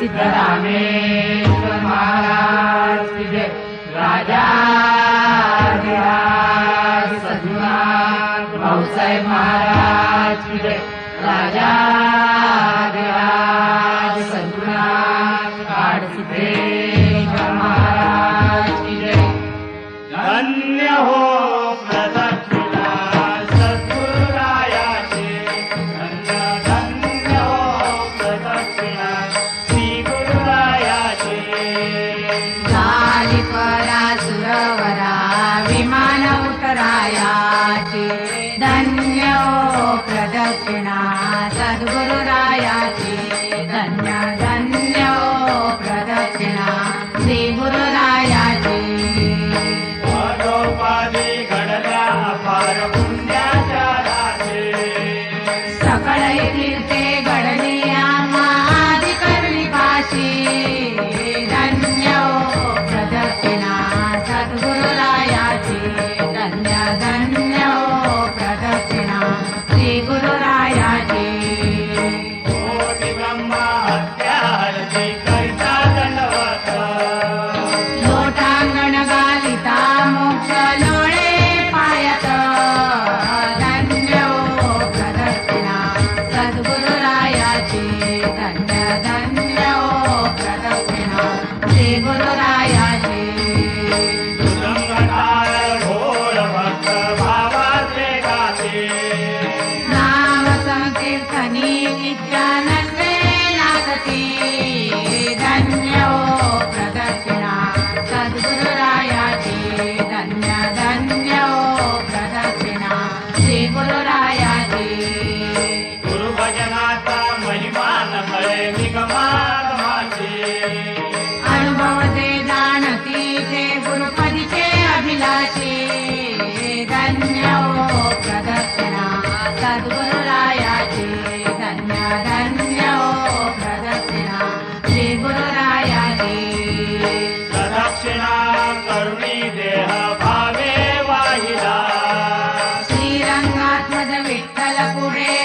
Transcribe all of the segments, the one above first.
सिद्धरामे Thakure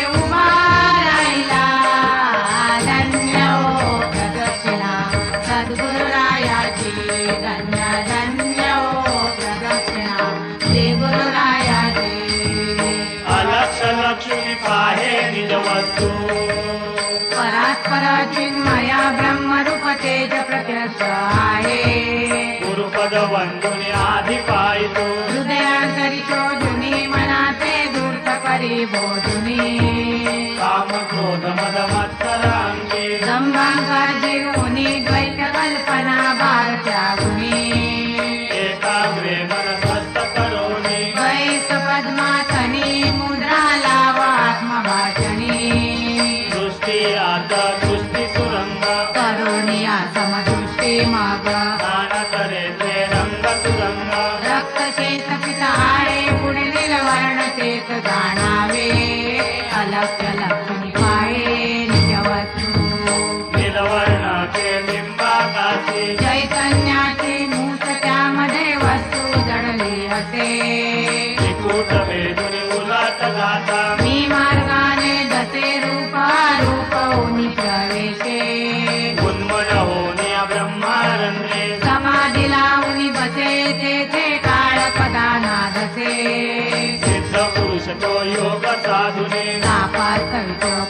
कामक्रोधे Guatemala.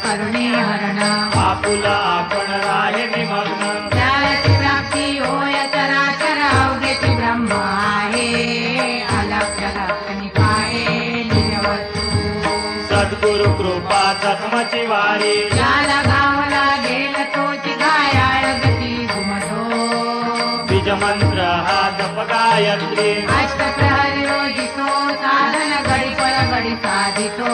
करुणी हरण। बापूला आपण राय निमग्न। त्याची प्राप्ती होय चराचर अवघेची ब्रह्म आहे। अलक्ष लक्षणी पाहे सद्गुरु कृपा जखमाची वारी। ज्याला गावला गेल तो चिकाया गती घुमतो। बीजमंत्र हा जप गायत्री। अष्टप्रहरी रोजितो साधन गडी पर गडी साधितो।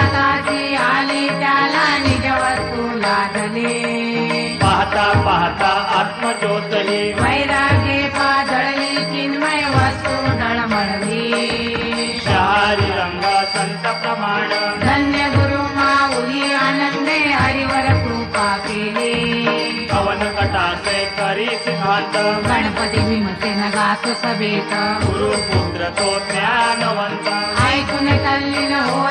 पाहता आत्मज्योतली वैरागे पाजळली चिन्मय वस्तू नळमळली शारी रंग संत प्रमाण. धन्य गुरु माऊली आनंदे हरिवर कृपा केली. पवन कटासे करी सिंहात. गणपती भीमसे नगात सभेत. गुरु पुत्र तो ज्ञानवंत. ऐकून चाललेलं होय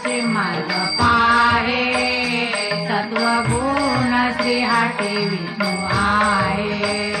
साक्षी मार्ग पाहे. सत्व गुण श्री हाटे विष्णू आहे.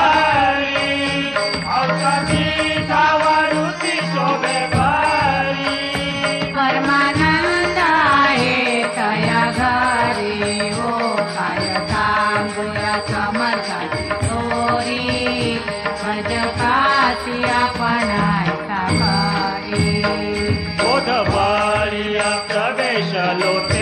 ुधारिदेश लोते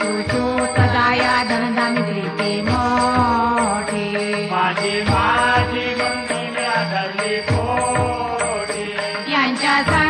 तुझो सदाया धनधामी प्रीती मोठे. माझी माझी यांच्या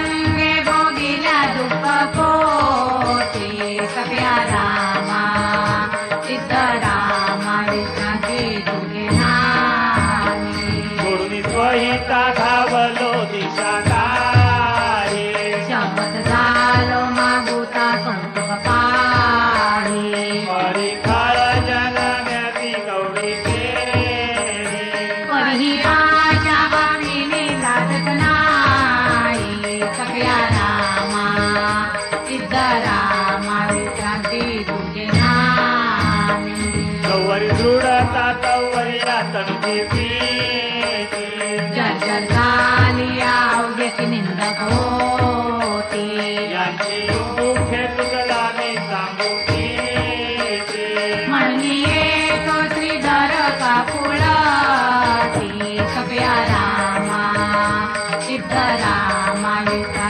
मा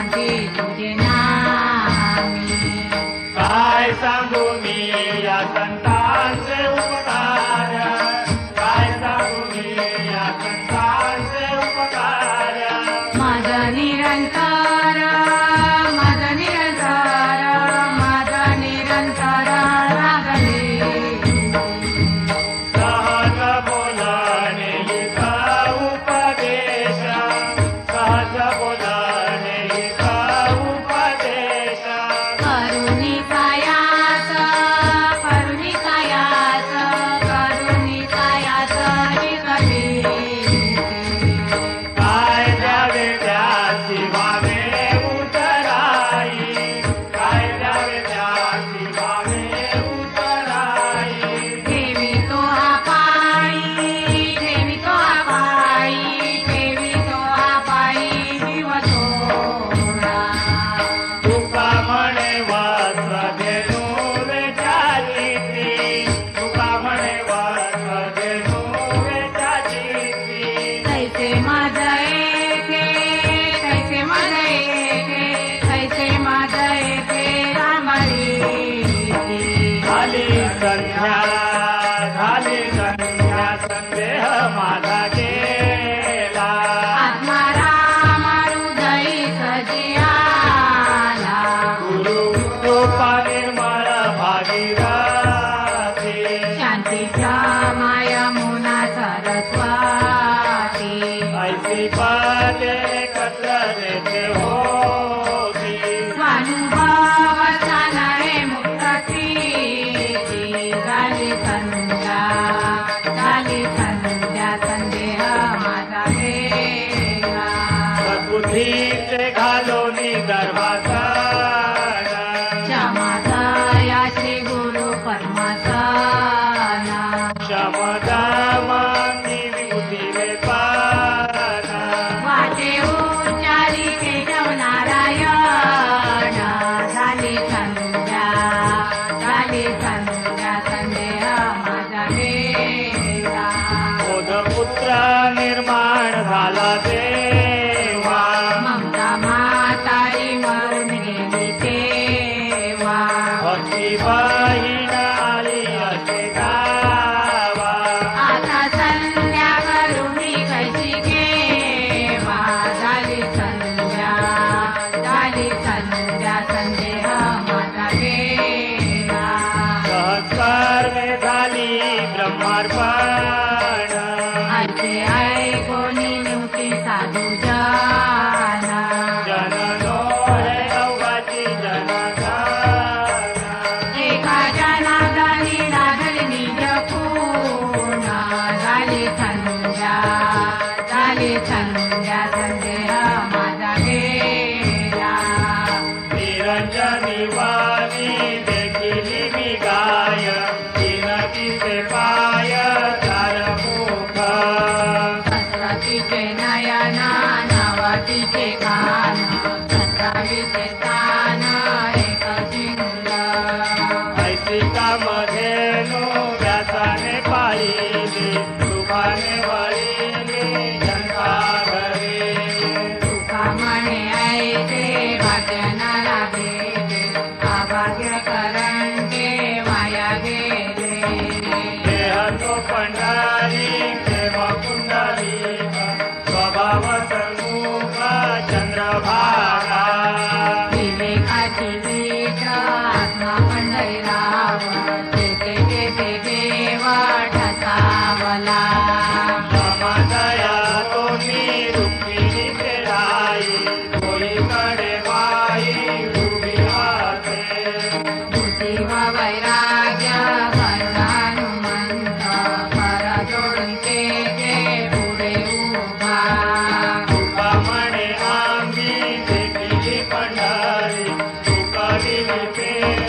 घालोनी विवेकाची वीट Thank.